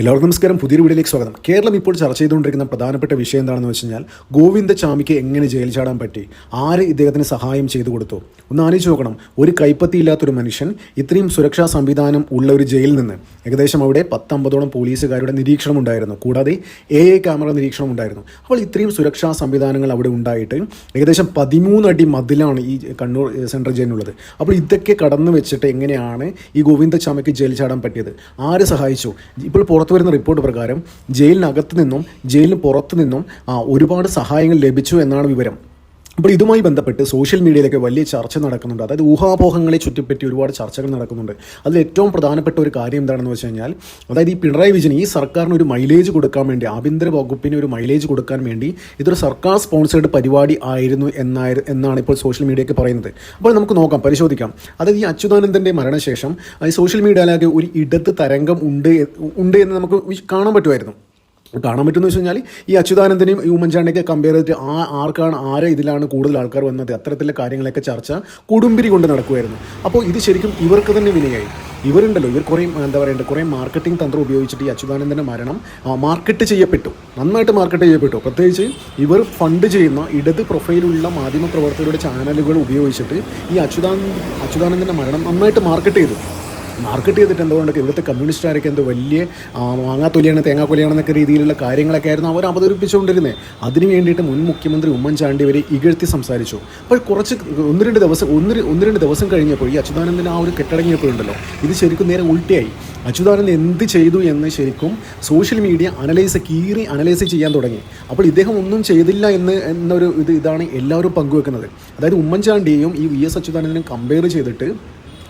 എല്ലാവർക്കും നമസ്കാരം. പുതിയൊരു വീഡിയോയിലേക്ക് സ്വാഗതം. കേരളം ഇപ്പോൾ ചർച്ച ചെയ്തുകൊണ്ടിരിക്കുന്ന പ്രധാനപ്പെട്ട വിഷയം എന്താണെന്ന് വെച്ച് കഴിഞ്ഞാൽ ഗോവിന്ദ ചാമിക്ക് എങ്ങനെ ജയിൽ ചാടാൻ പറ്റി? ആര് ഇദ്ദേഹത്തിന് സഹായം ചെയ്തു കൊടുത്തു? ഒന്ന് ആലോചിച്ച് നോക്കണം. ഒരു കൈപ്പത്തിയില്ലാത്തൊരു മനുഷ്യൻ ഇത്രയും സുരക്ഷാ സംവിധാനം ഉള്ള ഒരു ജയിലിൽ നിന്ന് ഏകദേശം അവിടെ പത്തമ്പതോളം പോലീസുകാരുടെ നിരീക്ഷണം ഉണ്ടായിരുന്നു കൂടാതെ എ ഐ ക്യാമറ നിരീക്ഷണം ഉണ്ടായിരുന്നു അപ്പോൾ ഇത്രയും സുരക്ഷാ സംവിധാനങ്ങൾ അവിടെ ഉണ്ടായിട്ട് ഏകദേശം പതിമൂന്നടി മതിലാണ് ഈ കണ്ണൂർ സെൻട്രൽ ജയിലിനുള്ളത്. അപ്പോൾ ഇതൊക്കെ കടന്നു വെച്ചിട്ട് എങ്ങനെയാണ് ഈ ഗോവിന്ദ ചാമിക്ക് ജയിൽ ചാടാൻ പറ്റിയത്? ആര് സഹായിച്ചു? ഇപ്പോൾ പുറത്തു വരുന്ന റിപ്പോർട്ട് പ്രകാരം ജയിലിനകത്ത് നിന്നും ജയിലിന് പുറത്തു നിന്നും ഒരുപാട് സഹായങ്ങൾ ലഭിച്ചു എന്നാണ് വിവരം. അപ്പോൾ ഇതുമായി ബന്ധപ്പെട്ട് സോഷ്യൽ മീഡിയയിലൊക്കെ വലിയ ചർച്ച നടക്കുന്നുണ്ട്. അതായത് ഊഹാപോഹങ്ങളെ ചുറ്റിപ്പറ്റി ഒരുപാട് ചർച്ചകൾ നടക്കുന്നുണ്ട്. അതിൽ ഏറ്റവും പ്രധാനപ്പെട്ട ഒരു കാര്യം എന്താണെന്ന് വെച്ച് കഴിഞ്ഞാൽ അതായത് ഈ പിണറായി വിജയൻ ഈ സർക്കാരിന് ഒരു മൈലേജ് കൊടുക്കാൻ വേണ്ടി ആഭ്യന്തര വകുപ്പിന് ഒരു മൈലേജ് കൊടുക്കാൻ വേണ്ടി ഇതൊരു സർക്കാർ സ്പോൺസേഡ് പരിപാടി ആയിരുന്നു എന്നായി എന്നാണ് ഇപ്പോൾ സോഷ്യൽ മീഡിയയ്ക്ക് പറയുന്നത്. അപ്പോൾ നമുക്ക് നോക്കാം പരിശോധിക്കാം. അതായത് ഈ അച്യുതാനന്ദന്റെ മരണശേഷം ഈ സോഷ്യൽ മീഡിയയിലാകെ ഒരു ഇടത് തരംഗം ഉണ്ട് ഉണ്ട് എന്ന് നമുക്ക് കാണാൻ പറ്റുമായിരുന്നു. കാണാൻ പറ്റുമെന്ന് വെച്ച് കഴിഞ്ഞാൽ ഈ അച്യുതാനന്ദനെയും ഈ ഉമ്മൻചാണ്ടിയൊക്കെ കമ്പയർ ചെയ്തിട്ട് ആ ആർക്കാണ് ആരെ ഇതിലാണ് കൂടുതൽ ആൾക്കാർ വന്നത്? അത്തരത്തിലുള്ള കാര്യങ്ങളൊക്കെ ചർച്ച കൊടുമ്പിരി കൊണ്ട് നടക്കുമായിരുന്നു അപ്പോൾ ഇത് ശരിക്കും ഇവർക്ക് തന്നെ വിനയായി. ഇവരുണ്ടല്ലോ ഇവർ കുറേ എന്താ പറയണ്ടേ കുറേ മാർക്കറ്റിംഗ് തന്ത്രം ഉപയോഗിച്ചിട്ട് ഈ അച്യുതാനന്ദന്റെ മരണം മാർക്കറ്റ് ചെയ്യപ്പെട്ടു. നന്നായിട്ട് മാർക്കറ്റ് ചെയ്യപ്പെട്ടു. പ്രത്യേകിച്ച് ഇവർ ഫണ്ട് ചെയ്യുന്ന ഇടത് പ്രൊഫൈലുള്ള മാധ്യമ പ്രവർത്തകരുടെ ചാനലുകൾ ഉപയോഗിച്ചിട്ട് ഈ അച്യുതാനന്ദ അച്യുതാനന്ദന്റെ മരണം നന്നായിട്ട് മാർക്കറ്റ് ചെയ്തു. മാർക്കറ്റ് ചെയ്തിട്ട് എന്തുകൊണ്ടൊക്കെ ഇവിടുത്തെ കമ്മ്യൂണിസ്റ്റുകാരൊക്കെ എന്തോ വലിയ മാങ്ങാത്തൊലിയാണ് തേങ്ങാക്കൊലിയാണെന്നൊക്കെ രീതിയിലുള്ള കാര്യങ്ങളൊക്കെ ആയിരുന്നു അവർ അവതരിപ്പിച്ചുകൊണ്ടിരുന്നത് അതിന് വേണ്ടിയിട്ട് മുൻ മുഖ്യമന്ത്രി ഉമ്മൻചാണ്ടി വരെ ഇകഴ്ത്തി സംസാരിച്ചു. അപ്പോൾ കുറച്ച് ഒന്ന് രണ്ട് ദിവസം ഒന്ന് ഒന്ന് രണ്ട് ദിവസം കഴിഞ്ഞപ്പോൾ ഈ അച്യുതാനന്ദൻ ആ ഒരു കെട്ടടങ്ങിയപ്പോഴുണ്ടല്ലോ ഇത് ശരിക്കും നേരെ ഉൾട്ടിയായി. അച്യുതാനന്ദൻ എന്ത് ചെയ്തു എന്ന് ശരിക്കും സോഷ്യൽ മീഡിയ അനലൈസ് കീറി അനലൈസ് ചെയ്യാൻ തുടങ്ങി. അപ്പോൾ ഇദ്ദേഹം ഒന്നും ചെയ്തില്ല എന്ന് എന്നൊരു ഇത് ഇതാണ് എല്ലാവരും പങ്കുവെക്കുന്നത്. അതായത് ഉമ്മൻചാണ്ടിയെയും ഈ വി എസ് അച്യുതാനന്ദനും കമ്പയർ ചെയ്തിട്ട്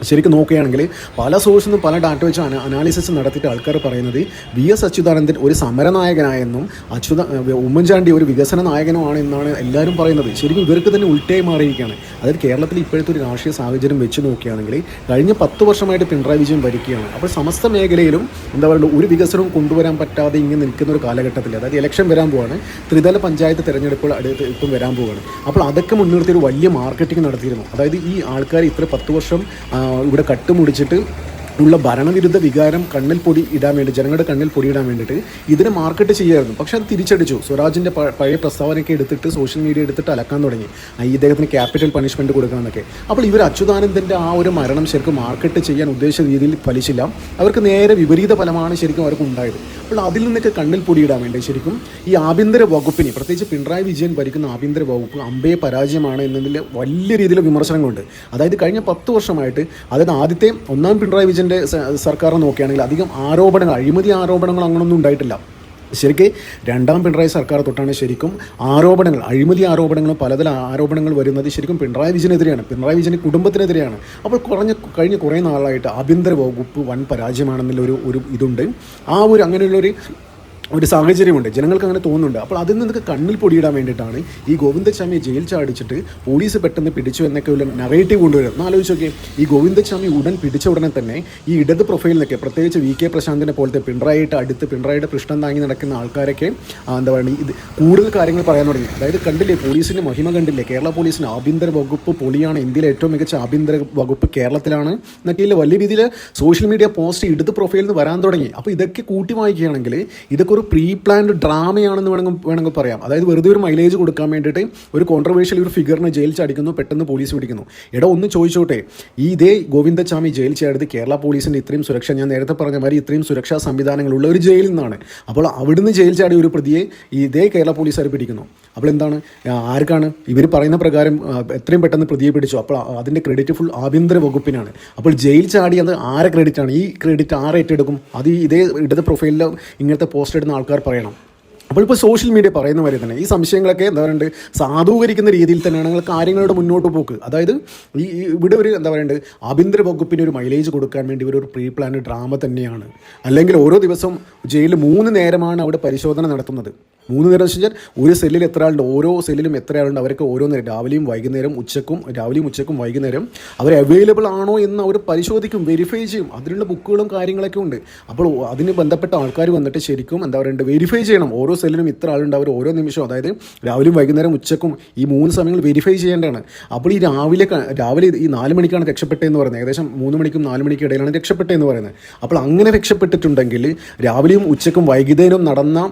ശരിക്കും നോക്കുകയാണെങ്കിൽ പല സോഴ്സിൽ നിന്നും പല ഡാറ്റ വെച്ച് അനാലിസിസ് നടത്തിയിട്ട് ആൾക്കാർ പറയുന്നത് വി എസ് അച്യുതാനന്ദൻ ഒരു സമരനായകനായെന്നും അച്യുത ഉമ്മൻചാണ്ടി ഒരു വികസന നായകനുമാണ് എന്നാണ് എല്ലാവരും പറയുന്നത്. ശരിക്കും ഇവർക്ക് തന്നെ ഉൾട്ടയായി മാറിയിരിക്കുകയാണ്. അതായത് കേരളത്തിൽ ഇപ്പോഴത്തെ ഒരു രാഷ്ട്രീയ സാഹചര്യം വെച്ച് നോക്കുകയാണെങ്കിൽ കഴിഞ്ഞ പത്ത് വർഷമായിട്ട് പിണറായി വിജയൻ ഭരിക്കുകയാണ്. അപ്പോൾ സമസ്ത മേഖലയിലും എന്താ പറയുക ഒരു വികസനവും കൊണ്ടുവരാൻ പറ്റാതെ ഇങ്ങനെ നിൽക്കുന്ന ഒരു കാലഘട്ടത്തിൽ അതായത് ഇലക്ഷൻ വരാൻ പോവാണ്. ത്രിതല പഞ്ചായത്ത് തിരഞ്ഞെടുപ്പുകൾ അടുത്ത് ഇപ്പം വരാൻ പോവുകയാണ് അപ്പോൾ അതൊക്കെ മുൻനിർത്തി ഒരു വലിയ മാർക്കറ്റിംഗ് നടത്തിയിരുന്നു. അതായത് ഈ ആൾക്കാർ ഇത്ര പത്ത് വർഷം ആ, കട്ട് കട്ടുമുടിച്ചിട്ട് ഉള്ള ഭരണവിരുദ്ധ വികാരം കണ്ണിൽ പൊടി ഇടാൻ വേണ്ടി ജനങ്ങളുടെ കണ്ണിൽ പൊടി ഇടാൻ വേണ്ടിയിട്ട് ഇതിനെ മാർക്കറ്റ് ചെയ്യായിരുന്നു. പക്ഷെ അത് തിരിച്ചടിച്ചു. സ്വരാജിന്റെ പഴയ പ്രസ്താവനയൊക്കെ എടുത്തിട്ട് സോഷ്യൽ മീഡിയ എടുത്തിട്ട് അലക്കാൻ തുടങ്ങി. ഈ ഇദ്ദേഹത്തിന് ക്യാപിറ്റൽ പണിഷ്മെന്റ് കൊടുക്കാമെന്നൊക്കെ അപ്പോൾ ഇവർ അച്യുതാനന്ദന്റെ ആ ഒരു മരണം ശരിക്കും മാർക്കറ്റ് ചെയ്യാൻ ഉദ്ദേശ രീതിയിൽ ഫലിച്ചില്ല. അവർക്ക് നേരെ വിപരീത ഫലമാണ് ശരിക്കും അവർക്ക് ഉണ്ടായത്. അപ്പോൾ അതിൽ നിന്നൊക്കെ കണ്ണിൽ ഇടാൻ വേണ്ടി ശരിക്കും ഈ ആഭ്യന്തര വകുപ്പിനെ പ്രത്യേകിച്ച് പിണറായി വിജയൻ ഭരിക്കുന്ന ആഭ്യന്തര വകുപ്പ് അമ്പയെ പരാജയമാണ് എന്നതിൽ വലിയ രീതിയിലുള്ള വിമർശനങ്ങളുണ്ട്. അതായത് കഴിഞ്ഞ പത്ത് വർഷമായിട്ട് അതായത് ആദ്യത്തെ ഒന്നാം പിണറായി വിജയന്റെ സ- സർക്കാർ നോക്കുകയാണെങ്കിൽ അധികം ആരോപണങ്ങൾ അഴിമതി ആരോപണങ്ങൾ അങ്ങനൊന്നും ഉണ്ടായിട്ടില്ല. ശരിക്ക് രണ്ടാം പിണറായി സർക്കാർ തൊട്ടാണ് ശരിക്കും ആരോപണങ്ങൾ അഴിമതി ആരോപണങ്ങൾ പലതരം ആരോപണങ്ങൾ വരുന്നത് ശരിക്കും പിണറായി വിജയനെതിരെയാണ്. പിണറായി വിജയന്റെ കുടുംബത്തിനെതിരെയാണ്. അപ്പോൾ കുറഞ്ഞ കഴിഞ്ഞ കുറേ നാളായിട്ട് ആഭ്യന്തര വകുപ്പ് വൻ പരാജയമാണെന്നുള്ള ഒരു ഒരു ഇതുണ്ട്. ആ ഒരു അങ്ങനെയുള്ളൊരു ഒരു സാഹചര്യമുണ്ട്. ജനങ്ങൾക്ക് അങ്ങനെ തോന്നുന്നുണ്ട്. അപ്പോൾ അതിൽ നിന്നൊക്കെ കണ്ണിൽ പൊടിയിടാൻ വേണ്ടിയിട്ടാണ് ഈ ഗോവിന്ദസ്വാമിയെ ജയിൽ ചാടിച്ചിട്ട് പോലീസ് പെട്ടെന്ന് പിടിച്ചു എന്നൊക്കെ ഉള്ള നറേറ്റീവ് കൊണ്ടുവരും ഒന്ന് ആലോചിച്ച് ഈ ഗോവിന്ദസ്വാമി ഉടൻ പിടിച്ച ഉടനെ തന്നെ ഈ ഇടത് പ്രൊഫൈലിനൊക്കെ പ്രത്യേകിച്ച് വി കെ പ്രശാന്തിനെ പോലത്തെ പിണറായിട്ട് അടുത്ത് പിണറായിയുടെ പൃഷ്ഠം താങ്ങി നടക്കുന്ന ആൾക്കാരൊക്കെ എന്താ പറയുക ഇത് കൂടുതൽ കാര്യങ്ങൾ പറയാൻ തുടങ്ങി. അതായത് കണ്ടില്ലേ പോലീസിന്റെ മഹിമ കണ്ടില്ലേ? കേരള പോലീസിന് ആഭ്യന്തര വകുപ്പ് പൊളിയാണ് ഇന്ത്യയിലെ ഏറ്റവും മികച്ച ആഭ്യന്തര വകുപ്പ് കേരളത്തിലാണ് എന്നൊക്കെ വലിയ രീതിയിൽ സോഷ്യൽ മീഡിയ പോസ്റ്റ് ഇടത് പ്രൊഫൈലിൽ നിന്ന് വരാൻ തുടങ്ങി. അപ്പോൾ ഇതൊക്കെ കൂട്ടി വായിക്കുകയാണെങ്കിൽ ഇതൊക്കെ ഒരു പ്രീ പ്ലാൻഡ് ഡ്രാമയാണെന്ന് വേണമെങ്കിൽ വേണമെങ്കിൽ പറയാം. അതായത് വെറുതെ ഒരു മൈലേജ് കൊടുക്കാൻ വേണ്ടിയിട്ട് ഒരു കോൺട്രവേഴ്ഷ്യൽ ഒരു ഫിഗറിനെ ജയിൽ ചടിക്കുന്നു പെട്ടെന്ന് പോലീസ് പിടിക്കുന്നു. എടാ ഒന്ന് ചോദിച്ചോട്ടെ? ഈ ഇതേ ഗോവിന്ദസ്വാമി ജയിൽ ചേർത്ത് കേരള പോലീസിന്റെ ഇത്രയും സുരക്ഷ ഞാൻ നേരത്തെ പറഞ്ഞ മാതിരി ഇത്രയും സുരക്ഷാ സംവിധാനങ്ങളുള്ള ഒരു ജയിലിൽ നിന്നാണ്. അപ്പോൾ അവിടുന്ന് ജയിൽ ചാടിയ ഒരു പ്രതിയെ ഇതേ കേരള പോലീസുകാർ പിടിക്കുന്നു. അപ്പോൾ എന്താണ്? ആർക്കാണ്? ഇവർ പറയുന്ന പ്രകാരം എത്രയും പെട്ടെന്ന് പ്രതിയെ പിടിച്ചു. അപ്പോൾ അതിന്റെ ക്രെഡിറ്റ് ഫുൾ ആഭ്യന്തര വകുപ്പിനാണ്. അപ്പോൾ ജയിൽ ചാടി ചാടിയത് ആരെ ക്രെഡിറ്റാണ് ഈ ക്രെഡിറ്റ് ആരെ ഏറ്റെടുക്കും? അത് ഇതേ ഇടത് പ്രൊഫൈലിൽ ഇങ്ങനത്തെ പോസ്റ്റ് ഇടുന്ന ആൾക്കാർ പറയണം. അപ്പോൾ ഇപ്പോൾ സോഷ്യൽ മീഡിയ പറയുന്ന വരെ തന്നെ ഈ സംശയങ്ങളൊക്കെ എന്താ പറയുക സാധൂകരിക്കുന്ന രീതിയിൽ തന്നെയാണ് നിങ്ങൾ കാര്യങ്ങളുടെ മുന്നോട്ട് പോക്ക്. അതായത് ഈ ഇവിടെ ഒരു എന്താ പറയുക ആഭ്യന്തര വകുപ്പിന് ഒരു മൈലേജ് കൊടുക്കാൻ വേണ്ടി ഒരു പ്രീ പ്ലാൻ ഡ്രാമ തന്നെയാണ്. അല്ലെങ്കിൽ ഓരോ ദിവസം ജയിലിൽ മൂന്ന് നേരമാണ് അവിടെ പരിശോധന നടത്തുന്നത്. മൂന്ന് നേരം വെച്ചാൽ ഒരു സെല്ലിൽ എത്ര ആളുണ്ട് ഓരോ സെല്ലിലും എത്ര ആളുണ്ട് അവർക്ക് ഓരോ നേരം രാവിലെയും വൈകുന്നേരം ഉച്ചക്കും രാവിലെയും ഉച്ചക്കും വൈകുന്നേരം അവർ അവൈലബിൾ ആണോ എന്ന് അവർ പരിശോധിക്കും വെരിഫൈ ചെയ്യും. അതിനുള്ള ബുക്കുകളും കാര്യങ്ങളൊക്കെ ഉണ്ട്. അപ്പോൾ അതിന് ബന്ധപ്പെട്ട ആൾക്കാർ വന്നിട്ട് ശരിക്കും എന്താ പറയുക വെരിഫൈ ചെയ്യണം. ഓരോ സെല്ലിലും ഇത്ര ആളുണ്ട്. അവർ ഓരോ നിമിഷവും അതായത് രാവിലെയും വൈകുന്നേരം ഉച്ചക്കും ഈ മൂന്ന് സമയങ്ങൾ വെരിഫൈ ചെയ്യേണ്ടതാണ്. അപ്പോൾ ഈ രാവിലെ രാവിലെ ഈ നാല് മണിക്കാണ് രക്ഷപ്പെട്ടതെന്ന് പറയുന്നത്. ഏകദേശം മൂന്ന് മണിക്കും നാല് മണിക്കും ഇടയിലാണ് രക്ഷപ്പെട്ടതെന്ന് പറയുന്നത്. അപ്പോൾ അങ്ങനെ രക്ഷപ്പെട്ടിട്ടുണ്ടെങ്കിൽ രാവിലെയും ഉച്ചക്കും വൈകുന്നേരവും നടന്ന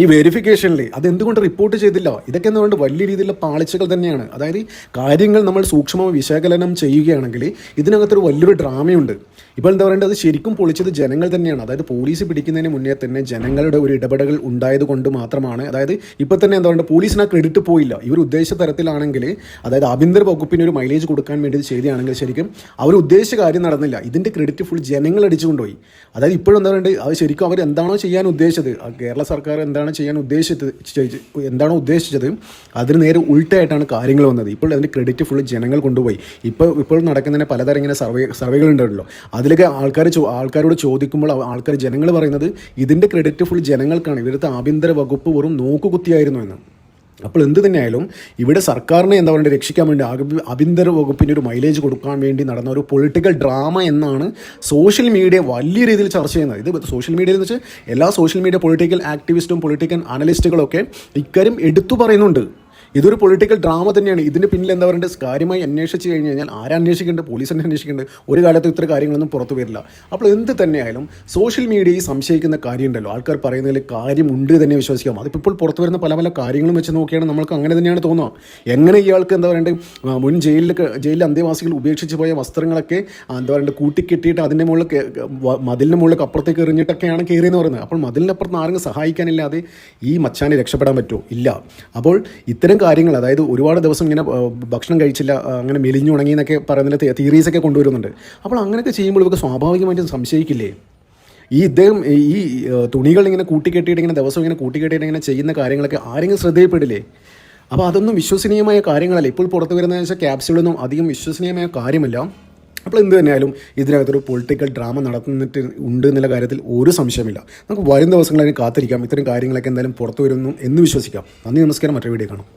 ഈ വെരിഫിക്കേഷനിൽ അതെന്തുകൊണ്ട് റിപ്പോർട്ട് ചെയ്തില്ല? ഇതൊക്കെ എന്ന് പറയുന്നത് വലിയ രീതിയിലുള്ള പാളിച്ചകൾ തന്നെയാണ്. അതായത് കാര്യങ്ങൾ നമ്മൾ സൂക്ഷ്മമായി വിശകലനം ചെയ്യുകയാണെങ്കിൽ ഇതിനകത്തൊരു വലിയൊരു ഡ്രാമയുണ്ട്. ഇപ്പോൾ എന്താ പറയേണ്ടത്? അത് ശരിക്കും പൊളിച്ചത് ജനങ്ങൾ തന്നെയാണ്. അതായത് പോലീസ് പിടിക്കുന്നതിന് മുന്നേ തന്നെ ജനങ്ങളുടെ ഒരു ഇടപെടൽ ഉണ്ടായത് കൊണ്ട് മാത്രമാണ്. അതായത് ഇപ്പോൾ തന്നെ എന്താ പറയുക പോലീസിന് ആ ക്രെഡിറ്റ് പോയില്ല. ഇവർ ഉദ്ദേശിച്ച തരത്തിലാണെങ്കിൽ അതായത് ആഭ്യന്തര വകുപ്പിന് ഒരു മൈലേജ് കൊടുക്കാൻ വേണ്ടി ഇത് ചെയ്തതാണെങ്കിൽ ശരിക്കും അവർ ഉദ്ദേശിച്ച കാര്യം നടന്നില്ല. ഇതിന്റെ ക്രെഡിറ്റ് ഫുൾ ജനങ്ങൾ അടിച്ചു കൊണ്ടുപോയി അതായത് ഇപ്പോഴും എന്താ പറയുക അത് ശരിക്കും അവർ എന്താണോ ചെയ്യാൻ ഉദ്ദേശിച്ചത്. കേരള സർക്കാർ എന്താണ് ചെയ്യാൻ ഉദ്ദേശിച്ചത് എന്താണ് എന്താണോ ഉദ്ദേശിച്ചത്? അതിന് നേരെ ഉൾട്ടായിട്ടാണ് കാര്യങ്ങൾ വന്നത്. ഇപ്പോൾ അതിന്റെ ക്രെഡിറ്റ് ഫുൾ ജനങ്ങൾ കൊണ്ടുപോയി. ഇപ്പോൾ ഇപ്പോൾ നടക്കുന്നതിന് പലതരം ഇങ്ങനെ സർവേ സർവേകൾ ഉണ്ടല്ലോ അതിലൊക്കെ ആൾക്കാർ ആൾക്കാരോട് ചോദിക്കുമ്പോൾ ആൾക്കാർ ജനങ്ങൾ പറയുന്നത് ഇതിന്റെ ക്രെഡിറ്റ് ഫുൾ ജനങ്ങൾക്കാണ്. ഇവിടുത്തെ ആഭ്യന്തര വകുപ്പ് വെറും നോക്കുകുത്തിയായിരുന്നു എന്ന്. അപ്പോൾ എന്ത് തന്നെയായാലും ഇവിടെ സർക്കാരിനെ എന്താ പറയുക രക്ഷിക്കാൻ വേണ്ടി ആഭ്യ- ആഭ്യന്തര വകുപ്പിന് ഒരു മൈലേജ് കൊടുക്കാൻ വേണ്ടി നടന്ന ഒരു പൊളിറ്റിക്കൽ ഡ്രാമ എന്നാണ് സോഷ്യൽ മീഡിയ വലിയ രീതിയിൽ ചർച്ച ചെയ്യുന്നത്. ഇത് സോഷ്യൽ മീഡിയയിൽ എന്ന് വെച്ചാൽ എല്ലാ സോഷ്യൽ മീഡിയ പൊളിറ്റിക്കൽ ആക്ടിവിസ്റ്റും പൊളിറ്റിക്കൽ അനലിസ്റ്റുകളൊക്കെ ഇക്കാര്യം എടുത്തു പറയുന്നുണ്ട്. ഇതൊരു പൊളിറ്റിക്കൽ ഡ്രാമ തന്നെയാണ്. ഇതിന് പിന്നിൽ എന്താ പറയുക കാര്യമായി അന്വേഷിച്ച് കഴിഞ്ഞ് കഴിഞ്ഞാൽ ആരാ അന്വേഷിക്കേണ്ടത് പോലീസ് തന്നെ അന്വേഷിക്കേണ്ടത് ഒരു കാലത്ത് ഇത്ര കാര്യങ്ങളൊന്നും പുറത്തു വരില്ല. അപ്പോൾ എന്ത് തന്നെയായാലും സോഷ്യൽ മീഡിയയിൽ സംശയിക്കുന്ന കാര്യമുണ്ടല്ലോ. ആൾക്കാർ പറയുന്നതിൽ കാര്യമുണ്ട് തന്നെ വിശ്വസിക്കാം. അതിപ്പോൾ ഇപ്പോൾ പുറത്തു വരുന്ന പല പല കാര്യങ്ങളും വെച്ച് നോക്കിയാണ് നമ്മൾക്ക് അങ്ങനെ തന്നെയാണ് തോന്നുക. എങ്ങനെ ഇയാൾക്ക് എന്താ പറയുക മുൻ ജയിലിൽ ജയിലിൽ അന്തേവാസികൾ ഉപേക്ഷിച്ച് പോയ വസ്ത്രങ്ങളൊക്കെ എന്താ പറയുക കൂട്ടിക്കെട്ടിയിട്ട് അതിന്റെ മുകളിൽ മതിലിന്റെ മുകളിൽ അപ്പുറത്തേക്ക് എറിഞ്ഞിട്ടൊക്കെയാണ് കയറിയെന്ന് പറയുന്നത്. അപ്പോൾ മതിലിനപ്പുറത്ത് ആരെങ്കിലും സഹായിക്കാനില്ലാതെ ഈ മച്ചാനെ രക്ഷപ്പെടാൻ പറ്റുമോ? ഇല്ല. അപ്പോൾ ഇത്തരം കാര്യങ്ങൾ അതായത് ഒരുപാട് ദിവസം ഇങ്ങനെ ഭക്ഷണം കഴിച്ചില്ല അങ്ങനെ മെലിഞ്ഞു ഉണങ്ങി എന്നൊക്കെ പറയുന്ന തിയറീസൊക്കെ കൊണ്ടുവരുന്നുണ്ട്. അപ്പോൾ അങ്ങനെയൊക്കെ ചെയ്യുമ്പോൾ ഇവർക്ക് സ്വാഭാവികമായിട്ടും സംശയിക്കില്ലേ? ഈ ഇദ്ദേഹം ഈ തുണികൾ ഇങ്ങനെ കൂട്ടിക്കെട്ടിയിട്ട് ഇങ്ങനെ ദിവസം ഇങ്ങനെ കൂട്ടിക്കെട്ടിയിട്ട് ഇങ്ങനെ ചെയ്യുന്ന കാര്യങ്ങളൊക്കെ ആരെങ്കിലും ശ്രദ്ധയിൽപ്പെടില്ലേ? അപ്പോൾ അതൊന്നും വിശ്വസനീയമായ കാര്യങ്ങളല്ല. ഇപ്പോൾ പുറത്തു വരുന്ന വെച്ചാൽ ക്യാപ്സ്യൂളൊന്നും അധികം വിശ്വസനീയമായ കാര്യമല്ല. അപ്പോൾ എന്ത് തന്നെയായാലും ഇതിനകത്തൊരു പൊളിറ്റിക്കൽ ഡ്രാമ നടന്നിട്ട് ഉണ്ട് എന്നുള്ള കാര്യത്തിൽ ഒരു സംശയമില്ല. നമുക്ക് വരും ദിവസങ്ങളിൽ കാത്തിരിക്കാം. ഇത്തരം കാര്യങ്ങളൊക്കെ എന്തായാലും പുറത്തു വരുന്നു എന്ന് വിശ്വസിക്കാം. നന്ദി നമസ്കാരം. മറ്റൊരു വീഡിയോ കാണാം.